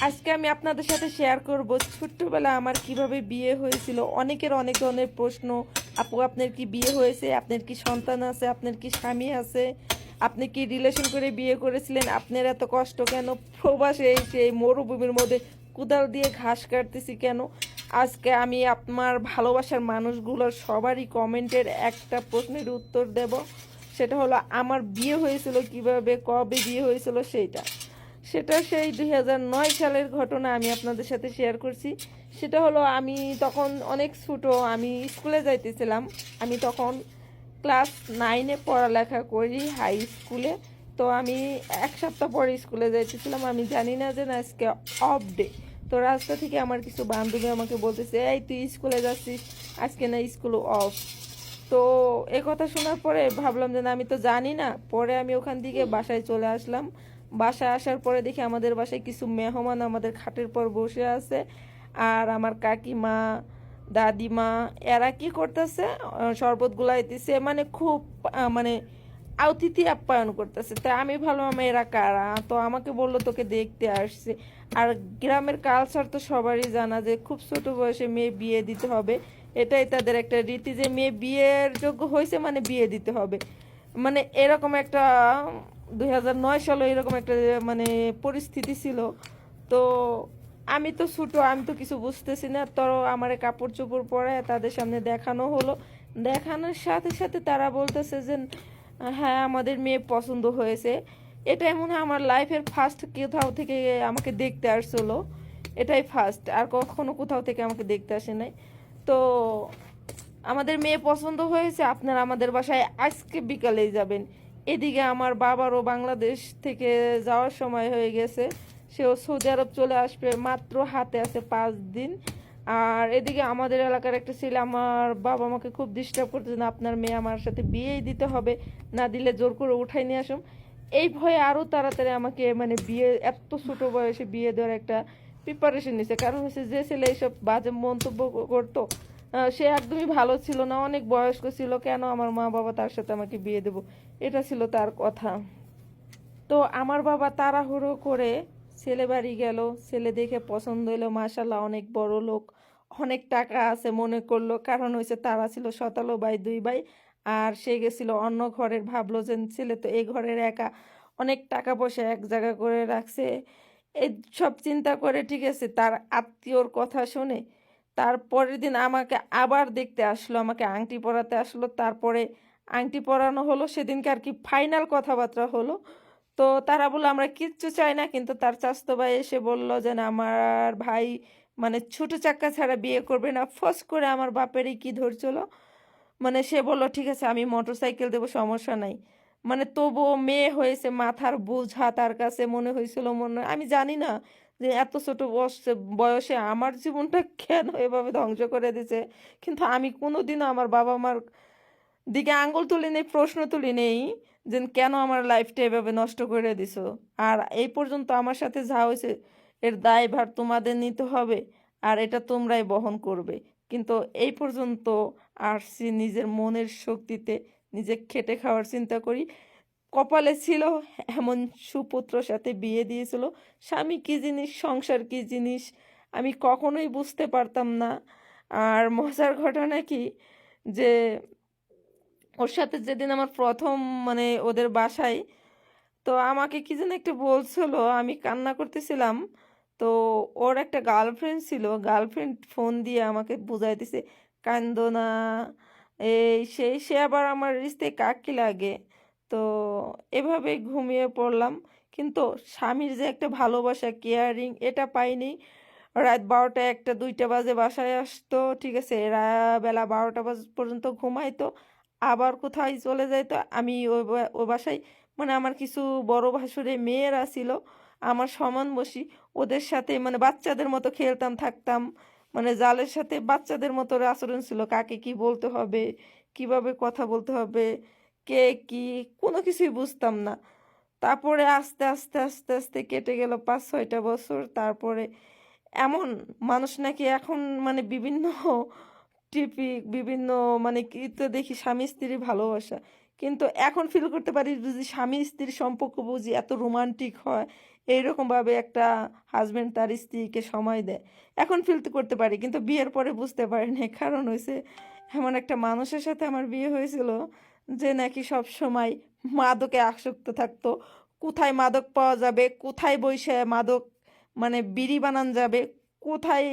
আজকে আমি আপনাদের সাথে শেয়ার করব ছোট্টবেলা আমার কীভাবে বিয়ে হয়েছিল। অনেকের অনেক ধরনের প্রশ্ন, আপু, আপনার কি বিয়ে হয়েছে? আপনার কি সন্তান আছে? আপনার কি স্বামী আছে? আপনি কি রিলেশন করে বিয়ে করেছিলেন? আপনার এত কষ্ট কেন? প্রবাসে এসে এই মরুভূমির মধ্যে কুদাল দিয়ে ঘাস কাটতেছি কেন? আজকে আমি আপনার ভালোবাসার মানুষগুলোর সবারই কমেন্টের একটা প্রশ্নের উত্তর দেব। সেটা হলো, আমার বিয়ে হয়েছিল কীভাবে? কবে বিয়ে হয়েছিল? সেইটা। সেটা সেই দুই সালের ঘটনা আমি আপনাদের সাথে শেয়ার করছি। সেটা হলো আমি তখন অনেক ছোটো, আমি স্কুলে যাইতেছিলাম। আমি তখন ক্লাস নাইনে পড়ালেখা করি হাই স্কুলে তো আমি এক সপ্তাহ পরে স্কুলে যাইতেছিলাম। আমি জানি না যে না, আজকে অফ ডে তো রাস্তা থেকে আমার কিছু বান্ধবী আমাকে বলতেছে, এই, তুই স্কুলে যাচ্ছিস? আজকে না স্কুল অফ তো এ কথা শোনার পরে ভাবলাম যে না, আমি তো জানি না। পরে আমি ওখান থেকে বাসায় চলে আসলাম। বাসায় আসার পরে দেখি আমাদের বাসায় কিছু মেহমান আমাদের খাটের পর বসে আছে। আর আমার কাকিমা, দাদিমা, এরা কি করতেছে? শরবত গুলাইতেছে মানে খুব মানে অতিথি আপ্যায়ন করতেছে। তাই আমি ভালো ভাবলাম এরা কারা? তো আমাকে বলল, তোকে দেখতে আসছে। আর গ্রামের কালচার তো সবারই জানা যে খুব ছোট বয়সে মেয়ে বিয়ে দিতে হবে। এটাই তাদের একটা রীতি যে মেয়ে বিয়ের যোগ্য হয়েছে মানে বিয়ে দিতে হবে। মানে এরকম একটা দুই সালে এরকম একটা মানে পরিস্থিতি ছিল। তো আমি তো ছোটো, আমি তো কিছু বুঝতেছি না। তো আমার কাপড় চোপড় পরে তাদের সামনে দেখানো হলো। দেখানোর সাথে সাথে তারা বলতেছে যে হ্যাঁ আমাদের মেয়ে পছন্দ হয়েছে। এটাই মনে হয় আমার লাইফের ফার্স্ট কোথাও থেকে আমাকে দেখতে আসছিল এটাই ফার্স্ট আর কখনো কোথাও থেকে আমাকে দেখতে আসে নাই। তো আমাদের মেয়ে পছন্দ হয়েছে, আপনারা আমাদের বাসায় আজকে বিকালেই যাবেন। এদিকে আমার বাবারও বাংলাদেশ থেকে যাওয়ার সময় হয়ে গেছে। সেও সৌদি আরব চলে আসবে মাত্র হাতে আছে পাঁচ দিন। আর এদিকে আমাদের এলাকার একটা ছেলে আমার বাবা আমাকে খুব ডিস্টার্ব করতেছে না আপনার মেয়ে আমার সাথে বিয়েই দিতে হবে, না দিলে জোর করে উঠাই নিয়ে আসুন। এই ভয়ে আরও তাড়াতাড়ি আমাকে মানে বিয়ে, এত ছোট বয়সে বিয়ে দেওয়ার একটা প্রিপারেশন নিছে। কারণ হচ্ছে যে ছেলে এইসব বাজে মন্তব্য করতো সে একদমই ভালো ছিল না, অনেক বয়স্ক ছিল, কেন আমার মা বাবা তার সাথে আমাকে বিয়ে দেবো? এটা ছিল তার কথা। তো আমার বাবা তাড়াহুড়ো করে ছেলে বাড়ি গেল, ছেলে দেখে পছন্দ হলো মাশাল্লাহ অনেক বড় লোক, অনেক টাকা আছে মনে করল, কারণ হয়েছে তারা ছিল সতালো ভাই, দুই ভাই, আর সে গেছিল অন্য ঘরের, ভাবলো যে ছেলে তো এই ঘরের একা, অনেক টাকা পয়সা এক জায়গা করে রাখছে। এই সব চিন্তা করে, ঠিক আছে, তার আত্মীয়র কথা শুনে তারপরের দিন আমাকে আবার দেখতে আসলো, আমাকে আংটি পরাতে আসলো। তারপরে আংটি পরানো হলো, সেদিনকে আর কি ফাইনাল কথাবার্তা হলো। তো তারা বলল, আমরা কিচ্ছু চাই না। কিন্তু তার চাস্তো ভাই এসে বলল যে, না, আমার ভাই মানে ছোট চাক্কা ছাড়া বিয়ে করবে না। ফস করে আমার বাপেরই কি ধরছিল? মানে সে বলল, ঠিক আছে, আমি মোটর সাইকেল দেবো, সমস্যা নাই। মানে তবুও মেয়ে হয়েছে, মাথার বোঝা তার কাছে মনে হয়েছিল, মনে আমি জানি না। যে এত ছোট বয়সে বয়সে আমার জীবনটা কেন এভাবে ধ্বংস করে দিছে? কিন্তু আমি কোনোদিনও আমার বাবা মার দিকে আঙ্গুল তুলি নেই, প্রশ্ন তুলি নেই যে কেন আমার লাইফটা এভাবে নষ্ট করে দিছো? আর এই পর্যন্ত আমার সাথে যা হয়েছে, এর দায়ভার তোমাদের নিতে হবে আর এটা তোমরাই বহন করবে। কিন্তু এই পর্যন্ত আসছি নিজের মনের শক্তিতে নিজে খেটে খাওয়ার চিন্তা করি। কপালে ছিল, এমন সুপুত্রর সাথে বিয়ে দিয়েছিল। স্বামী কী জিনিস, সংসার কী জিনিস, আমি কখনোই বুঝতে পারতাম না। আর মজার ঘটনা কি, যে ওর সাথে যেদিন আমার প্রথম মানে ওদের বাসায়, তো আমাকে কি যেন একটু বলছিল, আমি কান্না করতেছিলাম, তো ওর একটা গার্লফ্রেন্ড ছিল, গার্লফ্রেন্ড ফোন দিয়ে আমাকে বুঝাইতেছে কান্দো না, এই সেই সে আবার আমার রিস্তে কাকি লাগে। তো এভাবে ঘুমিয়ে পড়লাম। কিন্তু স্বামীর যে একটা ভালোবাসা কেয়ারিং এটা পাইনি। রাত বারোটা একটা, দুইটা বাজে বাসায় আসতো, ঠিক আছে? এরা বেলা বারোটা বাজ, পর্যন্ত ঘুমাইতো। আবার কোথায় চলে যাইতো? আমি ওই ওই বাসায়। মানে আমার কিছু বড় ভাসুরে মেয়েরা ছিল, আমার সমান বসি। ওদের সাথে মানে বাচ্চাদের মতো খেলতাম, থাকতাম। মানে জালের সাথে বাচ্চাদের মতো আচরণ ছিল। কাকে কি বলতে হবে? কীভাবে কথা বলতে হবে? কে কি, কোনো কিছুই বুঝতাম না। তারপরে আস্তে আস্তে আস্তে আস্তে কেটে গেল পাঁচ, ছয়টা বছর। তারপরে এমন মানুষ নাকি এখন মানে বিভিন্ন টিপি, বিভিন্ন মানে তো দেখি স্বামী স্ত্রীর ভালোবাসা। কিন্তু এখন ফিল করতে পারি যদি স্বামী স্ত্রীর সম্পর্ক বুঝি, এত রোমান্টিক হয়, এইরকমভাবে একটা হাজব্যান্ড তার স্ত্রীকে সময় দেয়। এখন ফিল তো করতে পারি, কিন্তু বিয়ের পরে বুঝতে পারি না কারণ হয়েছে এমন একটা মানুষের সাথে আমার বিয়ে হয়েছিল যে নাকি সব সময় মাদকে আসক্ত থাকতো। কোথায় মাদক পাওয়া যাবে? কোথায় বসে মাদক মানে বিড়ি বানান যাবে? কোথায়